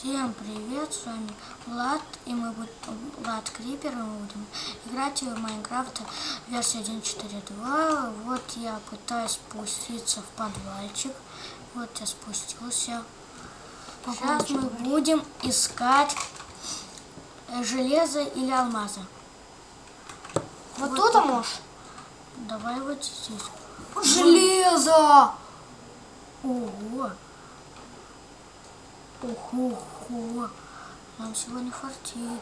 Всем привет, с вами Влад, и мы будем, Влад Крипер, и мы будем играть в Майнкрафт версия 1.4.2. Вот я пытаюсь спуститься в подвальчик, вот я спустился. Сейчас мы будем искать железо или алмазы. Вот, Вот тут так. можешь? Давай вот здесь. Железо! Ого! Ого! Нам сегодня фартит.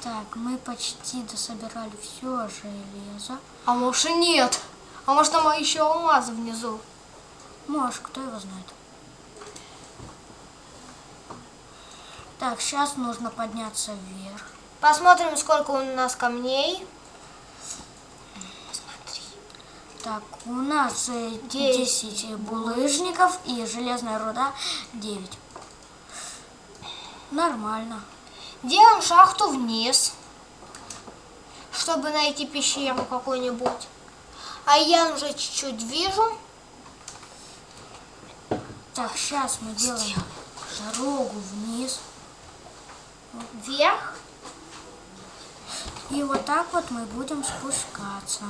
Так, мы почти дособирали все железо. А может и нет. А может там еще алмазы внизу. Может, кто его знает. Так, сейчас нужно подняться вверх. Посмотрим, сколько у нас камней. Так, у нас э, Десять. 10 булыжников и железная руда 9. Нормально. Делаем шахту вниз, чтобы найти пещеру какую-нибудь. А я уже чуть-чуть вижу. Так, сейчас мы делаем дорогу вниз. Вверх. И вот так вот мы будем спускаться.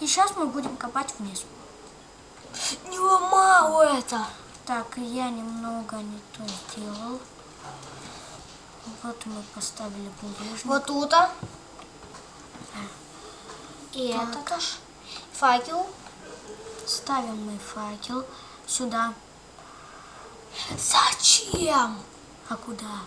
И сейчас мы будем копать вниз. Не ломал это. Так, я немного не то сделал. Вот мы поставили булыжник. Вот тут. а. И Так. это тоже. Факел. Ставим мы факел сюда. Зачем? А куда?